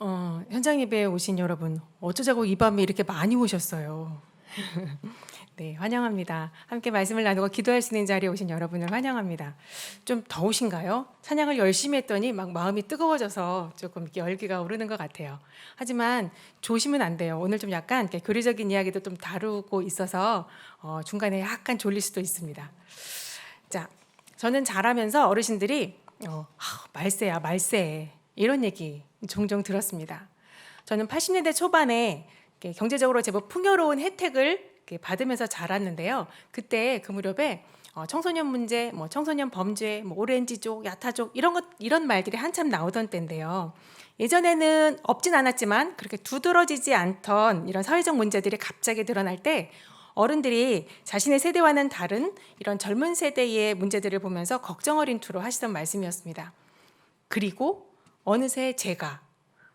어, 현장 예배에 오신 여러분, 어쩌자고 이 밤에 이렇게 많이 오셨어요. 네, 환영합니다. 함께 말씀을 나누고 기도할 수 있는 자리에 오신 여러분을 환영합니다. 좀 더우신가요? 찬양을 열심히 했더니 막 마음이 뜨거워져서 조금 이렇게 열기가 오르는 것 같아요. 하지만 조심은 안 돼요. 오늘 좀 약간 이렇게 교리적인 이야기도 좀 다루고 있어서 어, 중간에 약간 졸릴 수도 있습니다. 자, 저는 자라면서 어르신들이 어, 아, 말세야 말세 이런 얘기 종종 들었습니다. 저는 80년대 초반에 경제적으로 제법 풍요로운 혜택을 받으면서 자랐는데요. 그때 그 무렵에 어, 청소년 문제, 뭐 청소년 범죄, 뭐 오렌지족, 야타족 이런 것 이런 말들이 한참 나오던 때인데요. 예전에는 없진 않았지만 그렇게 두드러지지 않던 이런 사회적 문제들이 갑자기 드러날 때 어른들이 자신의 세대와는 다른 이런 젊은 세대의 문제들을 보면서 걱정 어린 투로 하시던 말씀이었습니다. 그리고 어느새 제가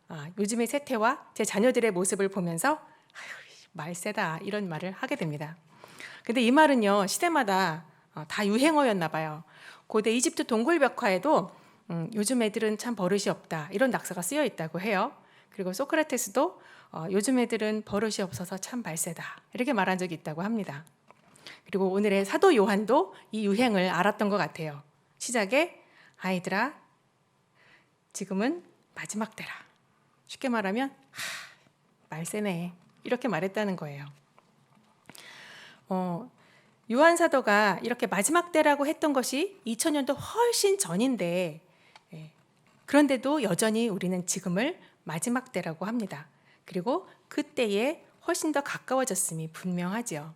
아, 요즘의 세태와 제 자녀들의 모습을 보면서 말세다 이런 말을 하게 됩니다. 근데 이 말은요 시대마다 어, 다 유행어였나 봐요. 고대 이집트 동굴 벽화에도 음, 요즘 애들은 참 버릇이 없다 이런 낙서가 쓰여 있다고 해요. 그리고 소크라테스도 어, 요즘 애들은 버릇이 없어서 참 말세다 이렇게 말한 적이 있다고 합니다. 그리고 오늘의 사도 요한도 이 유행을 알았던 것 같아요. 시작에 아이들아 지금은 마지막 때라. 쉽게 말하면 하, 말세네 이렇게 말했다는 거예요. 어, 요한 사도가 이렇게 마지막 때라고 했던 것이 2000년도 훨씬 전인데 예, 그런데도 여전히 우리는 지금을 마지막 때라고 합니다. 그리고 그때에 훨씬 더 가까워졌음이 분명하지요.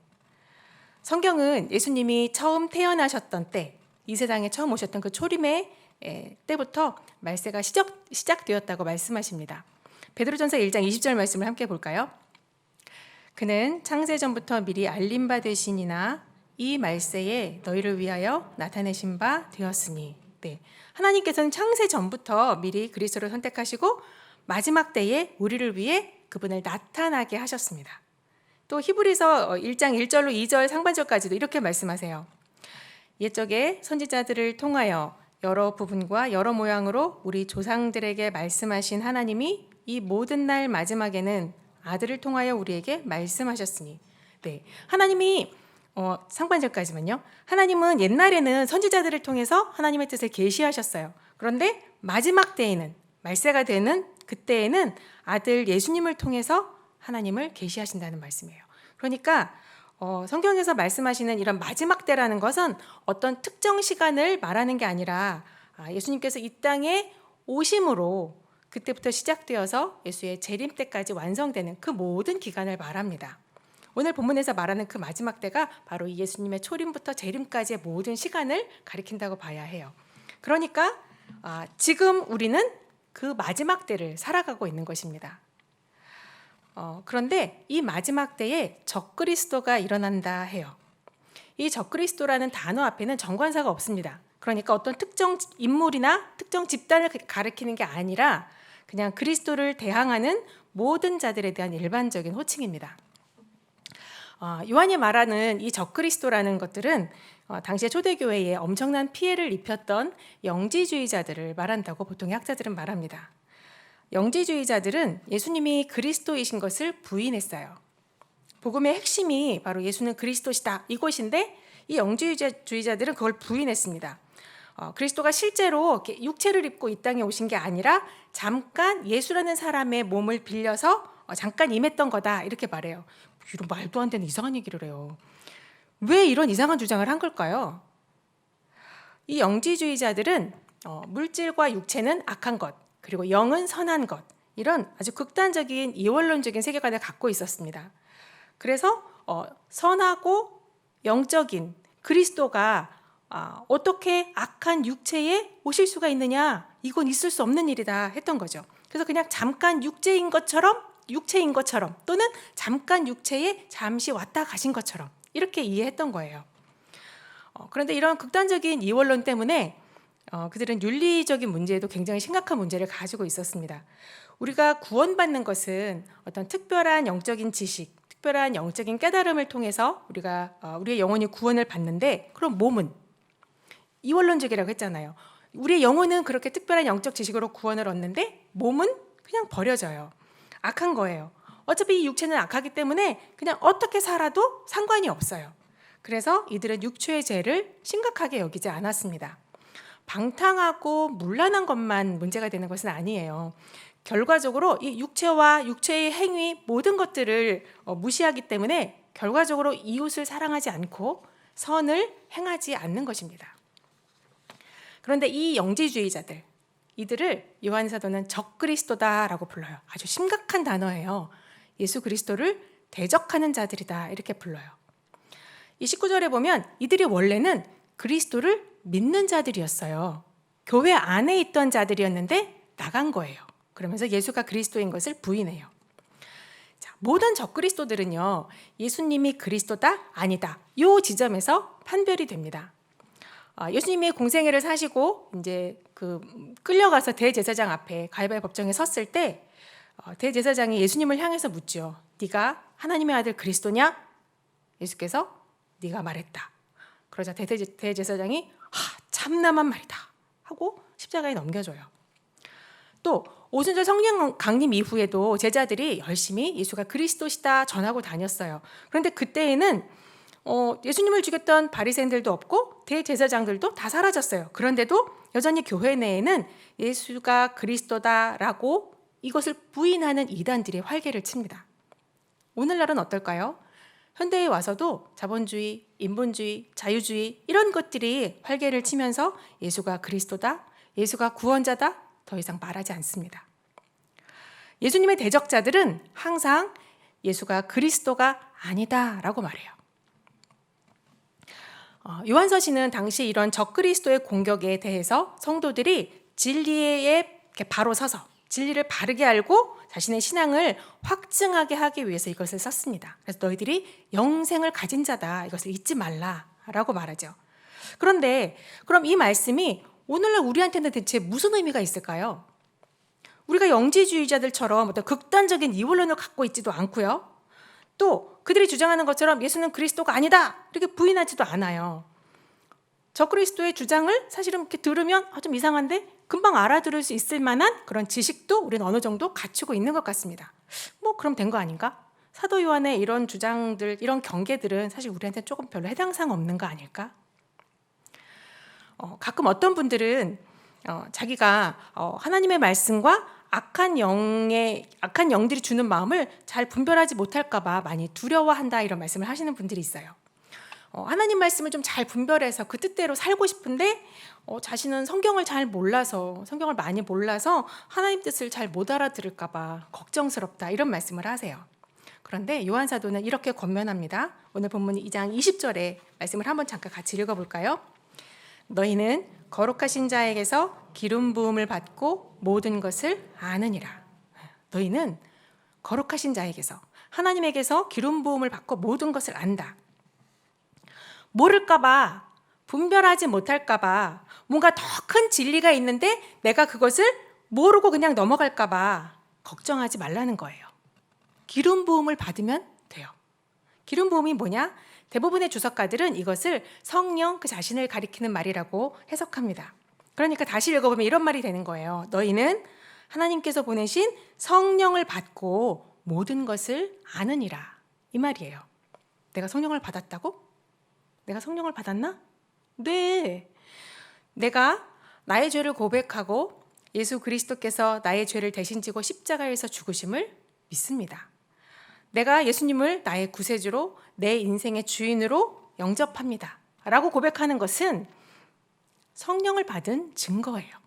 성경은 예수님이 처음 태어나셨던 때, 이 세상에 처음 오셨던 그 초림의 에, 때부터 말세가 시작, 시작되었다고 말씀하십니다. 베드로전서 1장 20절 말씀을 함께 볼까요? 그는 창세 전부터 미리 알림 바 되시니나 이 말세에 너희를 위하여 나타내신 바 되었으니. 네. 하나님께서는 창세 전부터 미리 그리스도를 선택하시고 마지막 때에 우리를 위해 그분을 나타나게 하셨습니다. 또 히브리서 1장 1절로 2절 상반절까지도 이렇게 말씀하세요. 옛적에 선지자들을 통하여 여러 부분과 여러 모양으로 우리 조상들에게 말씀하신 하나님이 이 모든 날 마지막에는 아들을 통하여 우리에게 말씀하셨으니 네. 하나님이 어, 상반절까지만요. 하나님은 옛날에는 선지자들을 통해서 하나님의 뜻을 계시하셨어요. 그런데 마지막 때에는 말세가 되는 그때에는 아들 예수님을 통해서 하나님을 계시하신다는 말씀이에요. 그러니까 어, 성경에서 말씀하시는 이런 마지막 때라는 것은 어떤 특정 시간을 말하는 게 아니라 아, 예수님께서 이 땅에 오심으로 그때부터 시작되어서 예수의 재림 때까지 완성되는 그 모든 기간을 말합니다. 오늘 본문에서 말하는 그 마지막 때가 바로 이 예수님의 초림부터 재림까지의 모든 시간을 가리킨다고 봐야 해요. 그러니까 아, 지금 우리는 그 마지막 때를 살아가고 있는 것입니다. 어, 그런데 이 마지막 때에 적그리스도가 일어난다 해요. 이 적그리스도라는 단어 앞에는 정관사가 없습니다. 그러니까 어떤 특정 인물이나 특정 집단을 가리키는 게 아니라 그냥 그리스도를 대항하는 모든 자들에 대한 일반적인 호칭입니다. 어, 요한이 말하는 이 적그리스도라는 것들은 어, 당시의 초대교회에 엄청난 피해를 입혔던 영지주의자들을 말한다고 보통 학자들은 말합니다. 영지주의자들은 예수님이 그리스도이신 것을 부인했어요. 복음의 핵심이 바로 예수는 그리스도시다 이것인데 이 영지주의자들은 그걸 부인했습니다. 어, 그리스도가 실제로 육체를 입고 이 땅에 오신 게 아니라 잠깐 예수라는 사람의 몸을 빌려서 어, 잠깐 임했던 거다 이렇게 말해요. 이런 말도 안 되는 이상한 얘기를 해요. 왜 이런 이상한 주장을 한 걸까요? 이 영지주의자들은 어, 물질과 육체는 악한 것, 그리고 영은 선한 것, 이런 아주 극단적인 이원론적인 세계관을 갖고 있었습니다. 그래서 어, 선하고 영적인 그리스도가 아, 어떻게 악한 육체에 오실 수가 있느냐? 이건 있을 수 없는 일이다 했던 거죠. 그래서 그냥 잠깐 육체인 것처럼 육체인 것처럼 또는 잠깐 육체에 잠시 왔다 가신 것처럼 이렇게 이해했던 거예요. 어, 그런데 이런 극단적인 이원론 때문에 어, 그들은 윤리적인 문제에도 굉장히 심각한 문제를 가지고 있었습니다. 우리가 구원받는 것은 어떤 특별한 영적인 지식, 특별한 영적인 깨달음을 통해서 우리가 어, 우리의 영혼이 구원을 받는데 그럼 몸은 이원론적이라고 했잖아요. 우리의 영혼은 그렇게 특별한 영적 지식으로 구원을 얻는데 몸은 그냥 버려져요. 악한 거예요. 어차피 이 육체는 악하기 때문에 그냥 어떻게 살아도 상관이 없어요. 그래서 이들은 육체의 죄를 심각하게 여기지 않았습니다. 방탕하고 문란한 것만 문제가 되는 것은 아니에요. 결과적으로 이 육체와 육체의 행위 모든 것들을 어, 무시하기 때문에 결과적으로 이웃을 사랑하지 않고 선을 행하지 않는 것입니다. 그런데 이 영지주의자들 이들을 요한 사도는 적그리스도다라고 불러요. 아주 심각한 단어예요. 예수 그리스도를 대적하는 자들이다 이렇게 불러요. 이 19절에 보면 이들이 원래는 그리스도를 믿는 자들이었어요. 교회 안에 있던 자들이었는데 나간 거예요. 그러면서 예수가 그리스도인 것을 부인해요. 자, 모든 적그리스도들은요, 예수님이 그리스도다, 아니다. 요 지점에서 판별이 됩니다. 아, 예수님이 공생애를 사시고 이제 그 끌려가서 대제사장 앞에 가이바의 법정에 섰을 때 어, 대제사장이 예수님을 향해서 묻죠. 네가 하나님의 아들 그리스도냐? 예수께서 네가 말했다. 그러자 대제사장이 하, 참남한 말이다 하고 십자가에 넘겨줘요. 또 오순절 성령 강림 이후에도 제자들이 열심히 예수가 그리스도시다 전하고 다녔어요. 그런데 그때에는 어, 예수님을 죽였던 바리새인들도 없고 대제사장들도 다 사라졌어요. 그런데도 여전히 교회 내에는 예수가 그리스도다라고 이것을 부인하는 이단들이 활개를 칩니다. 오늘날은 어떨까요? 현대에 와서도 자본주의, 인본주의, 자유주의 이런 것들이 활개를 치면서 예수가 그리스도다, 예수가 구원자다 더 이상 말하지 않습니다. 예수님의 대적자들은 항상 예수가 그리스도가 아니다라고 말해요. 어, 요한서신은 당시 이런 적그리스도의 공격에 대해서 성도들이 진리에 바로 서서 진리를 바르게 알고 자신의 신앙을 확증하게 하기 위해서 이것을 썼습니다. 그래서 너희들이 영생을 가진 자다. 이것을 잊지 말라라고 말하죠. 그런데 그럼 이 말씀이 오늘날 우리한테는 대체 무슨 의미가 있을까요? 우리가 영지주의자들처럼 어떤 극단적인 이원론을 갖고 있지도 않고요. 또 그들이 주장하는 것처럼 예수는 그리스도가 아니다 이렇게 부인하지도 않아요. 저 그리스도의 주장을 사실은 이렇게 들으면 아, 좀 이상한데 금방 알아들을 수 있을 만한 그런 지식도 우리는 어느 정도 갖추고 있는 것 같습니다. 뭐 그럼 된 거 아닌가? 사도 요한의 이런 주장들, 이런 경계들은 사실 우리한테 조금 별로 해당상 없는 거 아닐까? 어, 가끔 어떤 분들은 어, 자기가 어, 하나님의 말씀과 악한 영의 악한 영들이 주는 마음을 잘 분별하지 못할까봐 많이 두려워한다 이런 말씀을 하시는 분들이 있어요. 어, 하나님 말씀을 좀 잘 분별해서 그 뜻대로 살고 싶은데 어, 자신은 성경을 잘 몰라서 성경을 많이 몰라서 하나님 뜻을 잘 못 알아들을까봐 걱정스럽다 이런 말씀을 하세요. 그런데 요한 사도는 이렇게 권면합니다. 오늘 본문 2장 20절에 말씀을 한번 잠깐 같이 읽어볼까요? 너희는 거룩하신 자에게서 기름 부음을 받고 모든 것을 아느니라. 너희는 거룩하신 자에게서 하나님에게서 기름 부음을 받고 모든 것을 안다. 모를까봐 분별하지 못할까봐 뭔가 더 큰 진리가 있는데 내가 그것을 모르고 그냥 넘어갈까봐 걱정하지 말라는 거예요. 기름 부음을 받으면 돼요. 기름 부음이 뭐냐? 대부분의 주석가들은 이것을 성령 그 자신을 가리키는 말이라고 해석합니다. 그러니까 다시 읽어보면 이런 말이 되는 거예요. 너희는 하나님께서 보내신 성령을 받고 모든 것을 아느니라. 이 말이에요. 내가 성령을 받았다고? 내가 성령을 받았나? 네. 내가 나의 죄를 고백하고 예수 그리스도께서 나의 죄를 대신 지고 십자가에서 죽으심을 믿습니다. 내가 예수님을 나의 구세주로 내 인생의 주인으로 영접합니다. 라고 고백하는 것은 성령을 받은 증거예요.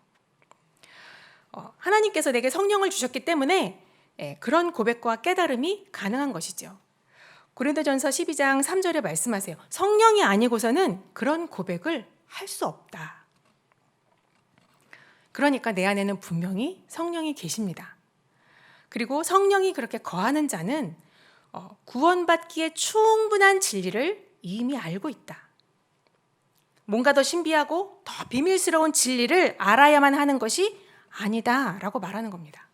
어, 하나님께서 내게 성령을 주셨기 때문에 예, 그런 고백과 깨달음이 가능한 것이죠. 고린도전서 12장 3절에 말씀하세요. 성령이 아니고서는 그런 고백을 할 수 없다. 그러니까 내 안에는 분명히 성령이 계십니다. 그리고 성령이 그렇게 거하는 자는 어, 구원받기에 충분한 진리를 이미 알고 있다. 뭔가 더 신비하고 더 비밀스러운 진리를 알아야만 하는 것이 아니다라고 말하는 겁니다.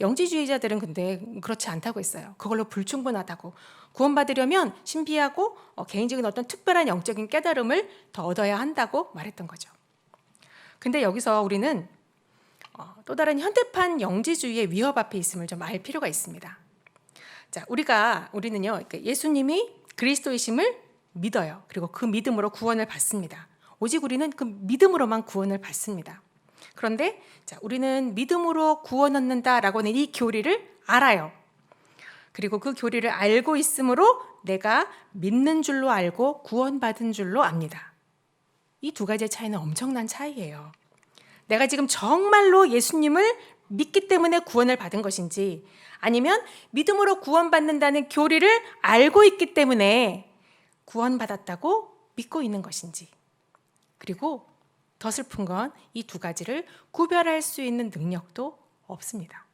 영지주의자들은 근데 그렇지 않다고 했어요. 그걸로 불충분하다고. 구원받으려면 신비하고 어, 개인적인 어떤 특별한 영적인 깨달음을 더 얻어야 한다고 말했던 거죠. 근데 여기서 우리는 어, 또 다른 현대판 영지주의의 위협 앞에 있음을 좀 알 필요가 있습니다. 자, 우리가 우리는요, 예수님이 그리스도이심을 믿어요. 그리고 그 믿음으로 구원을 받습니다. 오직 우리는 그 믿음으로만 구원을 받습니다. 그런데 자, 우리는 믿음으로 구원 얻는다라고 하는 이 교리를 알아요. 그리고 그 교리를 알고 있으므로 내가 믿는 줄로 알고 구원받은 줄로 압니다. 이 두 가지의 차이는 엄청난 차이예요. 내가 지금 정말로 예수님을 믿기 때문에 구원을 받은 것인지 아니면 믿음으로 구원받는다는 교리를 알고 있기 때문에 구원받았다고 믿고 있는 것인지 그리고 더 슬픈 건 이 두 가지를 구별할 수 있는 능력도 없습니다.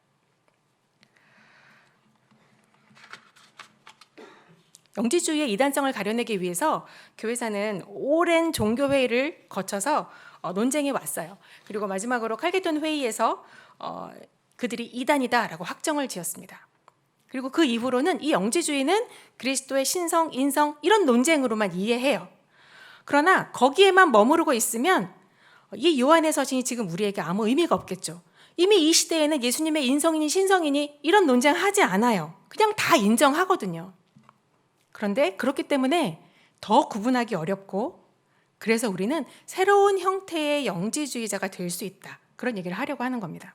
영지주의의 이단성을 가려내기 위해서 교회사는 오랜 종교회의를 거쳐서 어, 논쟁이 왔어요. 그리고 마지막으로 칼게돈 회의에서 어, 그들이 이단이다라고 확정을 지었습니다. 그리고 그 이후로는 이 영지주의는 그리스도의 신성, 인성 이런 논쟁으로만 이해해요. 그러나 거기에만 머무르고 있으면 이 요한의 서신이 지금 우리에게 아무 의미가 없겠죠. 이미 이 시대에는 예수님의 인성이니 신성이니 이런 논쟁하지 않아요. 그냥 다 인정하거든요. 그런데 그렇기 때문에 더 구분하기 어렵고 그래서 우리는 새로운 형태의 영지주의자가 될 수 있다. 그런 얘기를 하려고 하는 겁니다.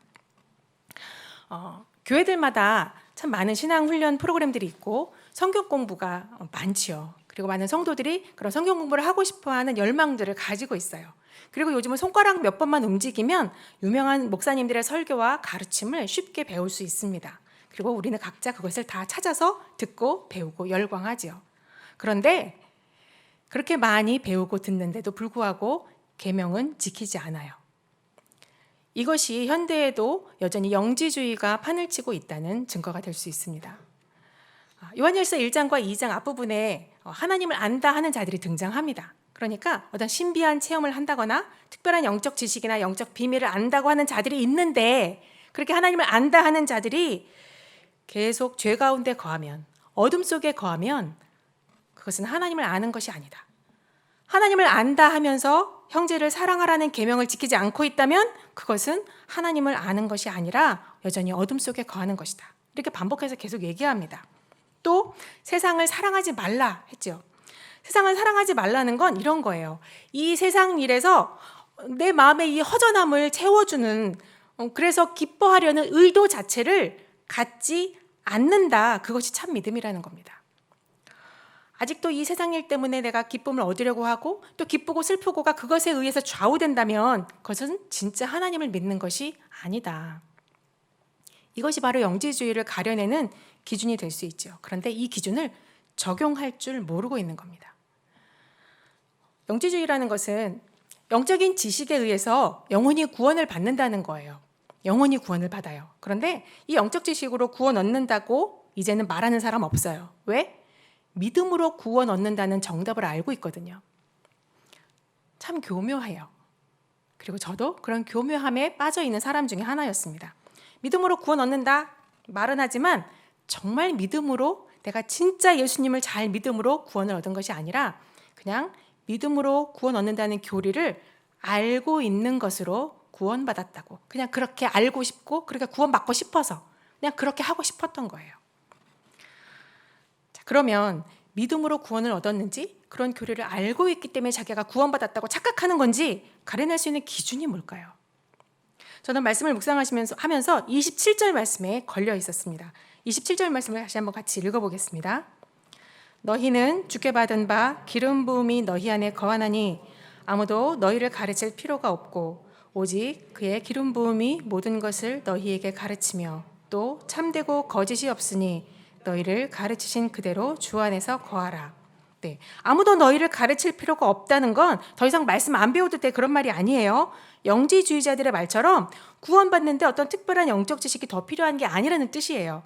어, 교회들마다 참 많은 신앙 훈련 프로그램들이 있고 성경 공부가 많지요. 그리고 많은 성도들이 그런 성경 공부를 하고 싶어 하는 열망들을 가지고 있어요. 그리고 요즘은 손가락 몇 번만 움직이면 유명한 목사님들의 설교와 가르침을 쉽게 배울 수 있습니다. 그리고 우리는 각자 그것을 다 찾아서 듣고 배우고 열광하지요. 그런데 그렇게 많이 배우고 듣는데도 불구하고 계명은 지키지 않아요. 이것이 현대에도 여전히 영지주의가 판을 치고 있다는 증거가 될 수 있습니다. 아, 요한일서 1장과 2장 앞부분에 어, 하나님을 안다 하는 자들이 등장합니다. 그러니까 어떤 신비한 체험을 한다거나 특별한 영적 지식이나 영적 비밀을 안다고 하는 자들이 있는데 그렇게 하나님을 안다 하는 자들이 계속 죄 가운데 거하면 어둠 속에 거하면 그것은 하나님을 아는 것이 아니다. 하나님을 안다 하면서 형제를 사랑하라는 계명을 지키지 않고 있다면 그것은 하나님을 아는 것이 아니라 여전히 어둠 속에 거하는 것이다. 이렇게 반복해서 계속 얘기합니다. 또 세상을 사랑하지 말라 했죠. 세상을 사랑하지 말라는 건 이런 거예요. 이 세상 일에서 내 마음의 이 허전함을 채워주는 어, 그래서 기뻐하려는 의도 자체를 갖지 않는다. 그것이 참 믿음이라는 겁니다. 아직도 이 세상 일 때문에 내가 기쁨을 얻으려고 하고 또 기쁘고 슬프고가 그것에 의해서 좌우된다면 그것은 진짜 하나님을 믿는 것이 아니다. 이것이 바로 영지주의를 가려내는 기준이 될 수 있죠. 그런데 이 기준을 적용할 줄 모르고 있는 겁니다. 영지주의라는 것은 영적인 지식에 의해서 영혼이 구원을 받는다는 거예요. 영혼이 구원을 받아요. 그런데 이 영적 지식으로 구원 얻는다고 이제는 말하는 사람 없어요. 왜? 믿음으로 구원 얻는다는 정답을 알고 있거든요. 참 교묘해요. 그리고 저도 그런 교묘함에 빠져 있는 사람 중에 하나였습니다. 믿음으로 구원 얻는다 말은 하지만 정말 믿음으로 내가 진짜 예수님을 잘 믿음으로 구원을 얻은 것이 아니라 그냥 믿음으로 구원 얻는다는 교리를 알고 있는 것으로 구원받았다고. 그냥 그렇게 알고 싶고 그렇게 구원받고 싶어서 그냥 그렇게 하고 싶었던 거예요. 자, 그러면 믿음으로 구원을 얻었는지 그런 교리를 알고 있기 때문에 자기가 구원받았다고 착각하는 건지 가려낼 수 있는 기준이 뭘까요? 저는 말씀을 묵상하시면서 하면서 27절 말씀에 걸려 있었습니다. 27절 말씀을 다시 한번 같이 읽어보겠습니다. 너희는 주께 받은 바 기름 부음이 너희 안에 거하나니 아무도 너희를 가르칠 필요가 없고 오직 그의 기름 부음이 모든 것을 너희에게 가르치며 또 참되고 거짓이 없으니 너희를 가르치신 그대로 주 안에서 거하라. 네. 아무도 너희를 가르칠 필요가 없다는 건 더 이상 말씀 안 배워도 돼 그런 말이 아니에요. 영지주의자들의 말처럼 구원받는데 어떤 특별한 영적 지식이 더 필요한 게 아니라는 뜻이에요.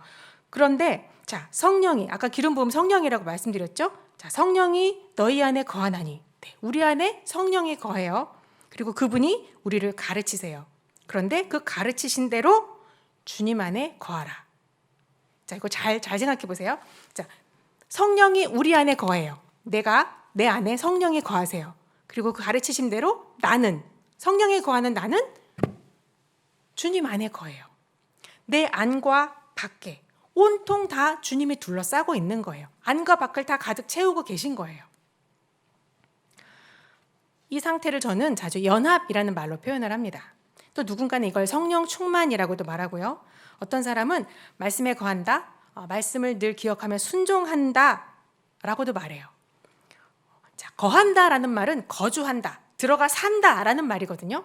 그런데 자 성령이 아까 기름 부음 성령이라고 말씀드렸죠. 자 성령이 너희 안에 거하나니 네, 우리 안에 성령이 거해요. 그리고 그분이 우리를 가르치세요. 그런데 그 가르치신 대로 주님 안에 거하라. 자 이거 잘 잘 생각해 보세요. 자 성령이 우리 안에 거해요. 내가 내 안에 성령이 거하세요. 그리고 그 가르치신 대로 나는 성령이 거하는 나는 주님 안에 거해요. 내 안과 밖에 온통 다 주님이 둘러싸고 있는 거예요. 안과 밖을 다 가득 채우고 계신 거예요. 이 상태를 저는 자주 연합이라는 말로 표현을 합니다. 또 누군가는 이걸 성령 충만이라고도 말하고요. 어떤 사람은 말씀에 거한다, 어, 말씀을 늘 기억하며 순종한다 라고도 말해요. 자, 거한다 라는 말은 거주한다, 들어가 산다 라는 말이거든요.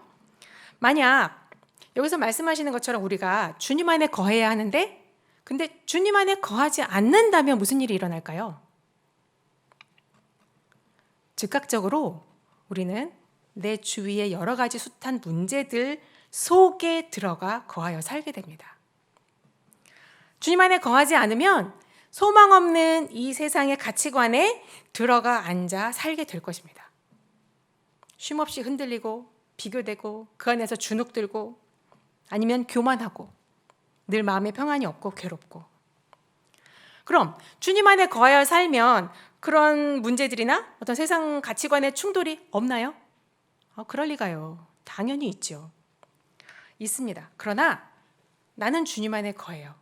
만약 여기서 말씀하시는 것처럼 우리가 주님 안에 거해야 하는데 근데 주님 안에 거하지 않는다면 무슨 일이 일어날까요? 즉각적으로 우리는 내 주위의 여러 가지 숱한 문제들 속에 들어가 거하여 살게 됩니다. 주님 안에 거하지 않으면 소망 없는 이 세상의 가치관에 들어가 앉아 살게 될 것입니다. 쉼없이 흔들리고 비교되고 그 안에서 주눅 들고 아니면 교만하고 늘 마음에 평안이 없고 괴롭고 그럼 주님 안에 거하여 살면 그런 문제들이나 어떤 세상 가치관의 충돌이 없나요? 어, 그럴 리가요. 당연히 있죠. 있습니다. 그러나 나는 주님 안에 거해요.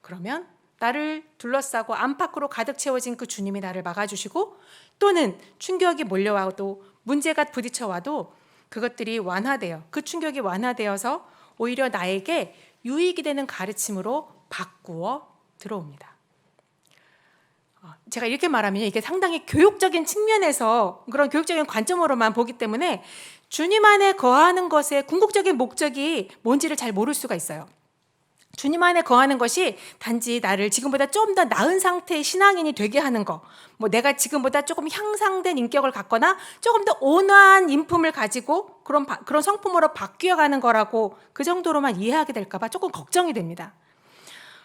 그러면 나를 둘러싸고 안팎으로 가득 채워진 그 주님이 나를 막아주시고 또는 충격이 몰려와도 문제가 부딪혀와도 그것들이 완화되어 그 충격이 완화되어서 오히려 나에게 유익이 되는 가르침으로 바꾸어 들어옵니다. 어, 제가 이렇게 말하면 이게 상당히 교육적인 측면에서 그런 교육적인 관점으로만 보기 때문에 주님 안에 거하는 것의 궁극적인 목적이 뭔지를 잘 모를 수가 있어요. 주님 안에 거하는 것이 단지 나를 지금보다 좀 더 나은 상태의 신앙인이 되게 하는 거, 뭐 내가 지금보다 조금 향상된 인격을 갖거나 조금 더 온화한 인품을 가지고 그런 바, 그런 성품으로 바뀌어가는 거라고 그 정도로만 이해하게 될까봐 조금 걱정이 됩니다.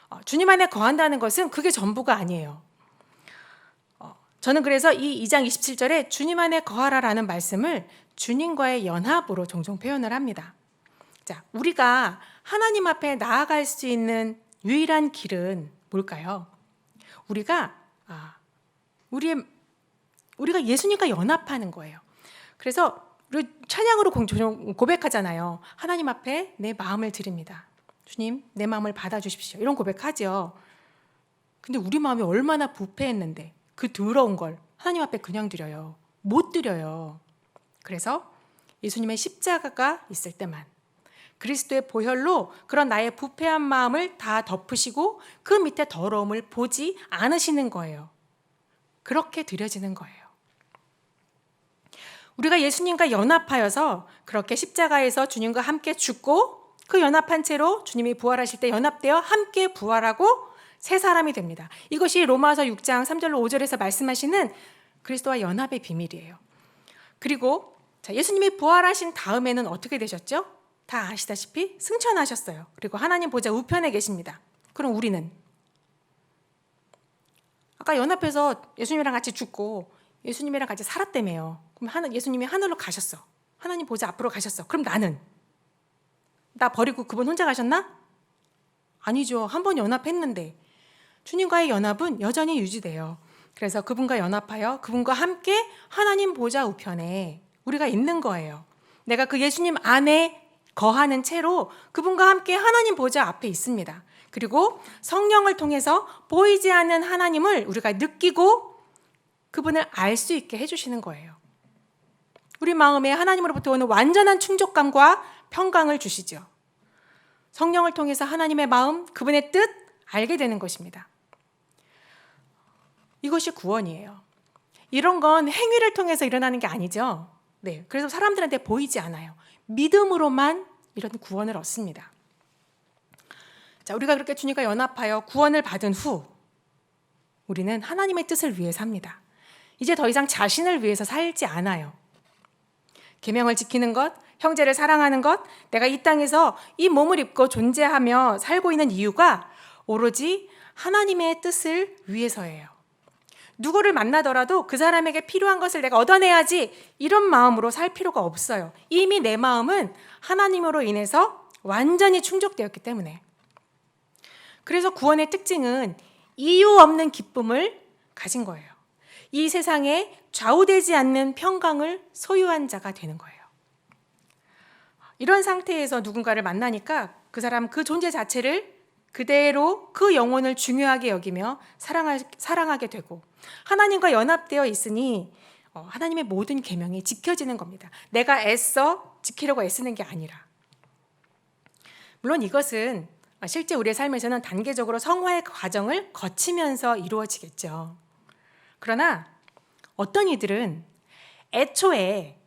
어, 주님 안에 거한다는 것은 그게 전부가 아니에요. 어, 저는 그래서 이 2장 27절에 주님 안에 거하라라는 말씀을 주님과의 연합으로 종종 표현을 합니다. 자, 우리가 하나님 앞에 나아갈 수 있는 유일한 길은 뭘까요? 우리가 아, 우리의 우리가 예수님과 연합하는 거예요. 그래서 우리 찬양으로 고백하잖아요. 하나님 앞에 내 마음을 드립니다. 주님, 내 마음을 받아 주십시오. 이런 고백하죠. 근데 우리 마음이 얼마나 부패했는데 그 더러운 걸 하나님 앞에 그냥 드려요. 못 드려요. 그래서 예수님의 십자가가 있을 때만 그리스도의 보혈로 그런 나의 부패한 마음을 다 덮으시고 그 밑에 더러움을 보지 않으시는 거예요. 그렇게 드려지는 거예요. 우리가 예수님과 연합하여서 그렇게 십자가에서 주님과 함께 죽고 그 연합한 채로 주님이 부활하실 때 연합되어 함께 부활하고 새 사람이 됩니다. 이것이 로마서 6장 3절로 5절에서 말씀하시는 그리스도와 연합의 비밀이에요. 그리고 자, 예수님이 부활하신 다음에는 어떻게 되셨죠? 다 아시다시피 승천하셨어요. 그리고 하나님 보좌 우편에 계십니다. 그럼 우리는 아까 연합해서 예수님이랑 같이 죽고 예수님이랑 같이 살았다며요. 그럼 하늘 예수님이 하늘로 가셨어. 하나님 보좌 앞으로 가셨어. 그럼 나는 나 버리고 그분 혼자 가셨나? 아니죠. 한 번 연합했는데 주님과의 연합은 여전히 유지돼요. 그래서 그분과 연합하여 그분과 함께 하나님 보좌 우편에 우리가 있는 거예요. 내가 그 예수님 안에 거하는 채로 그분과 함께 하나님 보좌 앞에 있습니다. 그리고 성령을 통해서 보이지 않는 하나님을 우리가 느끼고 그분을 알 수 있게 해주시는 거예요. 우리 마음에 하나님으로부터 오는 완전한 충족감과 평강을 주시죠. 성령을 통해서 하나님의 마음, 그분의 뜻 알게 되는 것입니다. 이것이 구원이에요. 이런 건 행위를 통해서 일어나는 게 아니죠. 네. 그래서 사람들한테 보이지 않아요. 믿음으로만 이런 구원을 얻습니다. 자, 우리가 그렇게 주님과 연합하여 구원을 받은 후 우리는 하나님의 뜻을 위해 삽니다. 이제 더 이상 자신을 위해서 살지 않아요. 계명을 지키는 것, 형제를 사랑하는 것, 내가 이 땅에서 이 몸을 입고 존재하며 살고 있는 이유가 오로지 하나님의 뜻을 위해서예요. 누구를 만나더라도 그 사람에게 필요한 것을 내가 얻어내야지 이런 마음으로 살 필요가 없어요. 이미 내 마음은 하나님으로 인해서 완전히 충족되었기 때문에. 그래서 구원의 특징은 이유 없는 기쁨을 가진 거예요. 이 세상에 좌우되지 않는 평강을 소유한 자가 되는 거예요. 이런 상태에서 누군가를 만나니까 그 사람 그 존재 자체를 그대로 그 영혼을 중요하게 여기며 사랑하, 사랑하게 되고 하나님과 연합되어 있으니 어, 하나님의 모든 계명이 지켜지는 겁니다. 내가 애써 지키려고 애쓰는 게 아니라 물론 이것은 실제 우리의 삶에서는 단계적으로 성화의 과정을 거치면서 이루어지겠죠. 그러나 어떤 이들은 애초에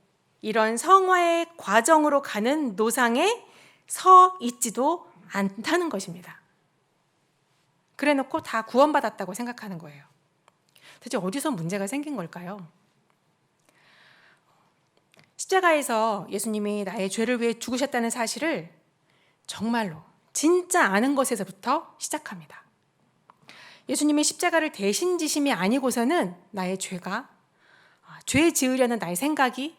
이런 성화의 과정으로 가는 노상에 서 있지도 않다는 것입니다. 그래 놓고 다 구원받았다고 생각하는 거예요. 대체 어디서 문제가 생긴 걸까요? 십자가에서 예수님이 나의 죄를 위해 죽으셨다는 사실을 정말로 진짜 아는 것에서부터 시작합니다. 예수님이 십자가를 대신 지심이 아니고서는 나의 죄가 아, 죄 지으려는 나의 생각이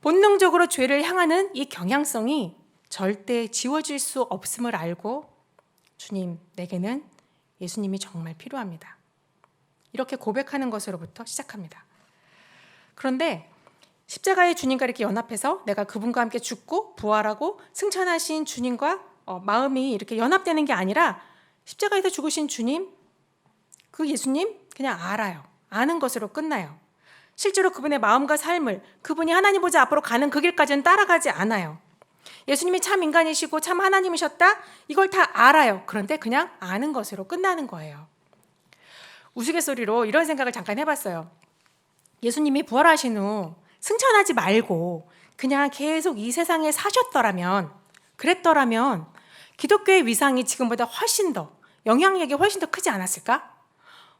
본능적으로 죄를 향하는 이 경향성이 절대 지워질 수 없음을 알고 주님 내게는 예수님이 정말 필요합니다. 이렇게 고백하는 것으로부터 시작합니다. 그런데 십자가의 주님과 이렇게 연합해서 내가 그분과 함께 죽고 부활하고 승천하신 주님과 어, 마음이 이렇게 연합되는 게 아니라 십자가에서 죽으신 주님, 그 예수님 그냥 알아요. 아는 것으로 끝나요. 실제로 그분의 마음과 삶을 그분이 하나님 보좌 앞으로 가는 그 길까지는 따라가지 않아요. 예수님이 참 인간이시고 참 하나님이셨다? 이걸 다 알아요. 그런데 그냥 아는 것으로 끝나는 거예요. 우스갯소리로 이런 생각을 잠깐 해봤어요. 예수님이 부활하신 후 승천하지 말고 그냥 계속 이 세상에 사셨더라면, 그랬더라면 기독교의 위상이 지금보다 훨씬 더, 영향력이 훨씬 더 크지 않았을까?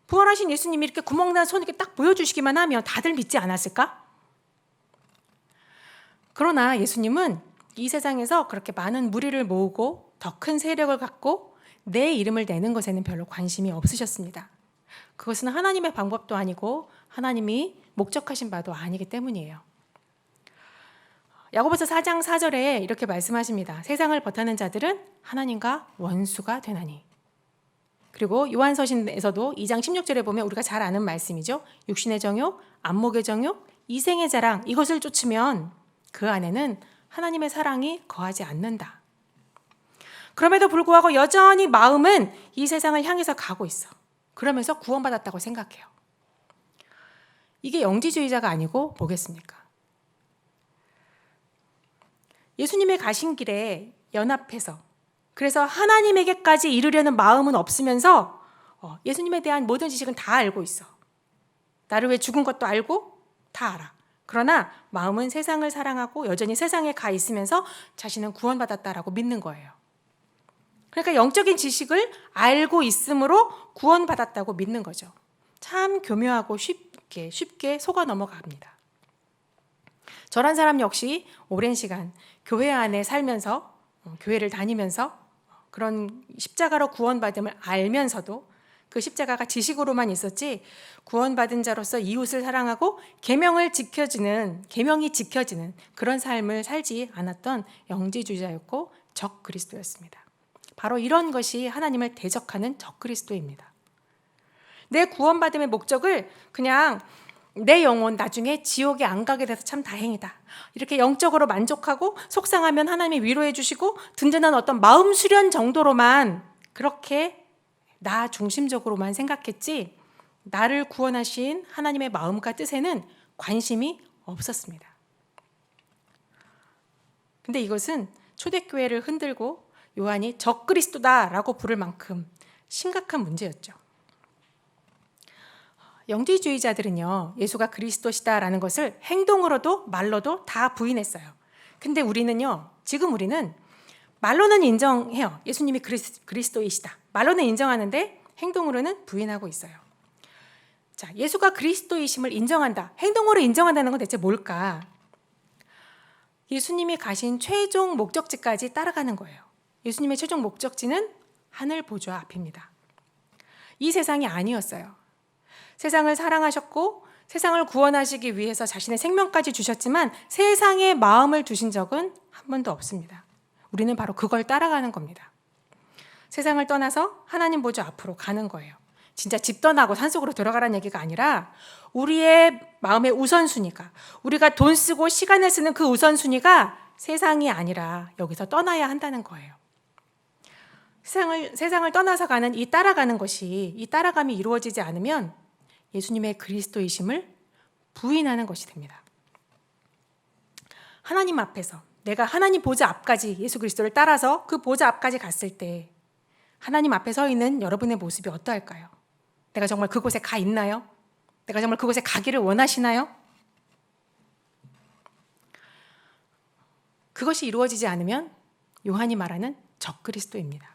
부활하신 예수님이 이렇게 구멍난 손 이렇게 딱 보여주시기만 하면 다들 믿지 않았을까? 그러나 예수님은 이 세상에서 그렇게 많은 무리를 모으고 더 큰 세력을 갖고 내 이름을 내는 것에는 별로 관심이 없으셨습니다. 그것은 하나님의 방법도 아니고 하나님이 목적하신 바도 아니기 때문이에요. 야고보서 4장 4절에 이렇게 말씀하십니다. 세상을 버타는 자들은 하나님과 원수가 되나니. 그리고 요한서신에서도 2장 16절에 보면 우리가 잘 아는 말씀이죠. 육신의 정욕, 안목의 정욕, 이생의 자랑 이것을 쫓으면 그 안에는 하나님의 사랑이 거하지 않는다. 그럼에도 불구하고 여전히 마음은 이 세상을 향해서 가고 있어. 그러면서 구원받았다고 생각해요. 이게 영지주의자가 아니고 뭐겠습니까? 예수님의 가신 길에 연합해서 그래서 하나님에게까지 이르려는 마음은 없으면서 어, 예수님에 대한 모든 지식은 다 알고 있어. 나를 왜 죽은 것도 알고 다 알아. 그러나 마음은 세상을 사랑하고 여전히 세상에 가 있으면서 자신은 구원받았다라고 믿는 거예요. 그러니까 영적인 지식을 알고 있으므로 구원받았다고 믿는 거죠. 참 교묘하고 쉽게 쉽게 속아 넘어갑니다. 저란 사람 역시 오랜 시간 교회 안에 살면서 어, 교회를 다니면서 그런 십자가로 구원받음을 알면서도 그 십자가가 지식으로만 있었지 구원받은 자로서 이웃을 사랑하고 계명을 지켜지는 계명이 지켜지는 그런 삶을 살지 않았던 영지주의자였고 적 그리스도였습니다. 바로 이런 것이 하나님을 대적하는 적 그리스도입니다. 내 구원받음의 목적을 그냥 내 영혼 나중에 지옥에 안 가게 돼서 참 다행이다. 이렇게 영적으로 만족하고 속상하면 하나님이 위로해 주시고 든든한 어떤 마음 수련 정도로만 그렇게 나 중심적으로만 생각했지 나를 구원하신 하나님의 마음과 뜻에는 관심이 없었습니다. 근데 이것은 초대교회를 흔들고 요한이 적그리스도다라고 부를 만큼 심각한 문제였죠. 영지주의자들은요, 예수가 그리스도시다라는 것을 행동으로도 말로도 다 부인했어요. 근데 우리는요, 지금 우리는 말로는 인정해요. 예수님이 그리스, 도이시다 말로는 인정하는데 행동으로는 부인하고 있어요. 자, 예수가 그리스도이심을 인정한다. 행동으로 인정한다는 건 대체 뭘까? 예수님이 가신 최종 목적지까지 따라가는 거예요. 예수님의 최종 목적지는 하늘 보좌 앞입니다. 이 세상이 아니었어요. 세상을 사랑하셨고 세상을 구원하시기 위해서 자신의 생명까지 주셨지만 세상에 마음을 두신 적은 한 번도 없습니다. 우리는 바로 그걸 따라가는 겁니다. 세상을 떠나서 하나님 보좌 앞으로 가는 거예요. 진짜 집 떠나고 산속으로 들어가라는 얘기가 아니라 우리의 마음의 우선순위가 우리가 돈 쓰고 시간을 쓰는 그 우선순위가 세상이 아니라 여기서 떠나야 한다는 거예요. 세상을, 세상을 떠나서 가는 이 따라가는 것이 이 따라감이 이루어지지 않으면 예수님의 그리스도이심을 부인하는 것이 됩니다. 하나님 앞에서 내가 하나님 보좌 앞까지 예수 그리스도를 따라서 그 보좌 앞까지 갔을 때 하나님 앞에 서 있는 여러분의 모습이 어떠할까요? 내가 정말 그곳에 가 있나요? 내가 정말 그곳에 가기를 원하시나요? 그것이 이루어지지 않으면 요한이 말하는 적그리스도입니다.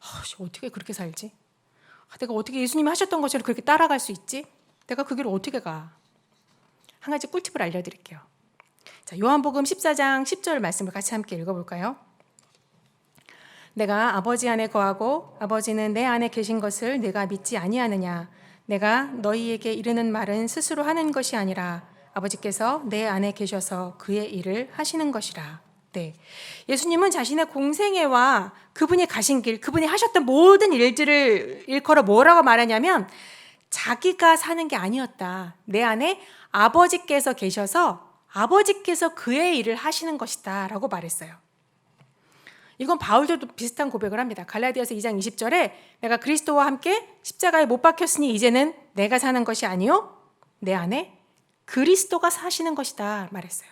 아, 씨, 어떻게 그렇게 살지? 아, 내가 어떻게 예수님이 하셨던 것처럼 그렇게 따라갈 수 있지? 내가 그 길을 어떻게 가? 한 가지 꿀팁을 알려드릴게요. 자, 요한복음 14장 10절 말씀을 같이 함께 읽어볼까요? 내가 아버지 안에 거하고 아버지는 내 안에 계신 것을 내가 믿지 아니하느냐? 내가 너희에게 이르는 말은 스스로 하는 것이 아니라 아버지께서 내 안에 계셔서 그의 일을 하시는 것이라. 네. 예수님은 자신의 공생애와 그분이 가신 길, 그분이 하셨던 모든 일들을 일컬어 뭐라고 말하냐면 자기가 사는 게 아니었다. 내 안에 아버지께서 계셔서 아버지께서 그의 일을 하시는 것이다. 라고 말했어요. 이건 바울도 비슷한 고백을 합니다. 갈라디아서 2장 20절에 내가 그리스도와 함께 십자가에 못 박혔으니 이제는 내가 사는 것이 아니요 내 안에 그리스도가 사시는 것이다 말했어요.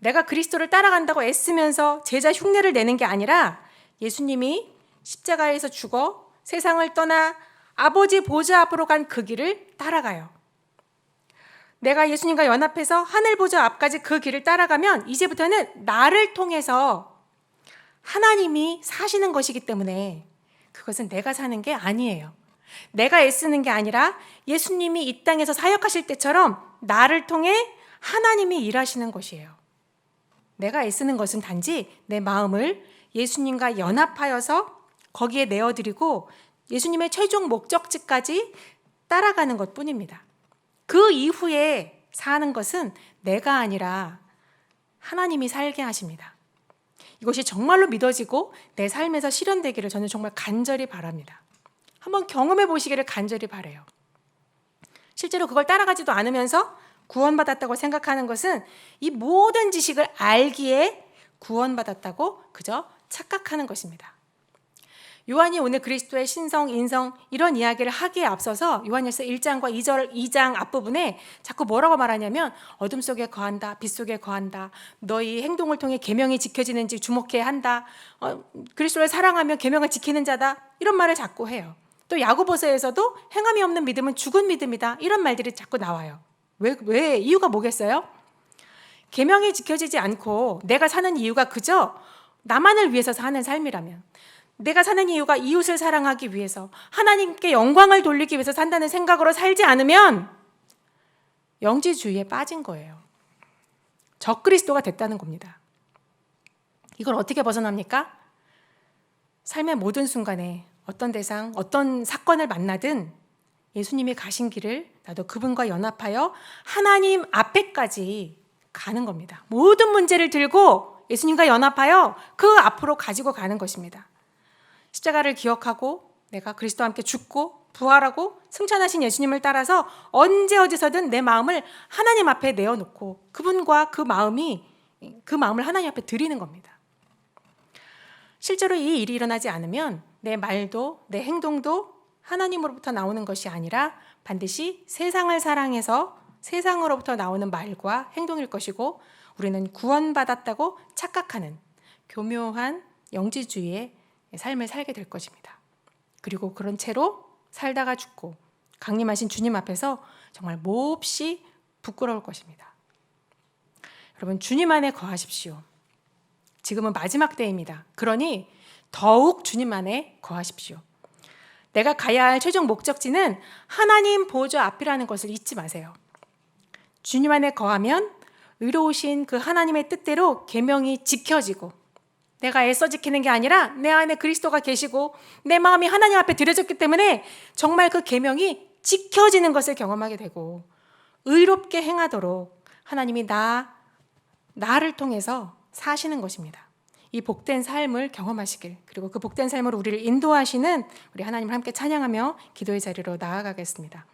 내가 그리스도를 따라간다고 애쓰면서 제자 흉내를 내는 게 아니라 예수님이 십자가에서 죽어 세상을 떠나 아버지 보좌 앞으로 간 그 길을 따라가요. 내가 예수님과 연합해서 하늘 보좌 앞까지 그 길을 따라가면 이제부터는 나를 통해서 하나님이 사시는 것이기 때문에 그것은 내가 사는 게 아니에요. 내가 애쓰는 게 아니라 예수님이 이 땅에서 사역하실 때처럼 나를 통해 하나님이 일하시는 것이에요. 내가 애쓰는 것은 단지 내 마음을 예수님과 연합하여서 거기에 내어드리고 예수님의 최종 목적지까지 따라가는 것 뿐입니다. 그 이후에 사는 것은 내가 아니라 하나님이 살게 하십니다. 이것이 정말로 믿어지고 내 삶에서 실현되기를 저는 정말 간절히 바랍니다. 한번 경험해 보시기를 간절히 바래요. 실제로 그걸 따라가지도 않으면서 구원받았다고 생각하는 것은 이 모든 지식을 알기에 구원받았다고 그저 착각하는 것입니다. 요한이 오늘 그리스도의 신성, 인성 이런 이야기를 하기에 앞서서 요한일서 1장과 2절 2장 앞부분에 자꾸 뭐라고 말하냐면 어둠 속에 거한다, 빛 속에 거한다. 너희 행동을 통해 계명이 지켜지는지 주목해야 한다. 어, 그리스도를 사랑하며 계명을 지키는 자다. 이런 말을 자꾸 해요. 또 야고보서에서도 행함이 없는 믿음은 죽은 믿음이다. 이런 말들이 자꾸 나와요. 왜, 왜 이유가 뭐겠어요? 계명이 지켜지지 않고 내가 사는 이유가 그저 나만을 위해서 사는 삶이라면 내가 사는 이유가 이웃을 사랑하기 위해서 하나님께 영광을 돌리기 위해서 산다는 생각으로 살지 않으면 영지주의에 빠진 거예요. 적그리스도가 됐다는 겁니다. 이걸 어떻게 벗어납니까? 삶의 모든 순간에 어떤 대상, 어떤 사건을 만나든 예수님이 가신 길을 나도 그분과 연합하여 하나님 앞에까지 가는 겁니다. 모든 문제를 들고 예수님과 연합하여 그 앞으로 가지고 가는 것입니다. 십자가를 기억하고 내가 그리스도와 함께 죽고 부활하고 승천하신 예수님을 따라서 언제 어디서든 내 마음을 하나님 앞에 내어놓고 그분과 그 마음이 그 마음을 하나님 앞에 드리는 겁니다. 실제로 이 일이 일어나지 않으면 내 말도 내 행동도 하나님으로부터 나오는 것이 아니라 반드시 세상을 사랑해서 세상으로부터 나오는 말과 행동일 것이고 우리는 구원받았다고 착각하는 교묘한 영지주의의 삶을 살게 될 것입니다. 그리고 그런 채로 살다가 죽고 강림하신 주님 앞에서 정말 몹시 부끄러울 것입니다. 여러분 주님 안에 거하십시오. 지금은 마지막 때입니다. 그러니 더욱 주님 안에 거하십시오. 내가 가야 할 최종 목적지는 하나님 보좌 앞이라는 것을 잊지 마세요. 주님 안에 거하면 의로우신 그 하나님의 뜻대로 계명이 지켜지고 내가 애써 지키는 게 아니라 내 안에 그리스도가 계시고 내 마음이 하나님 앞에 들여졌기 때문에 정말 그 계명이 지켜지는 것을 경험하게 되고 의롭게 행하도록 하나님이 나 나를 통해서 사시는 것입니다. 이 복된 삶을 경험하시길 그리고 그 복된 삶으로 우리를 인도하시는 우리 하나님을 함께 찬양하며 기도의 자리로 나아가겠습니다.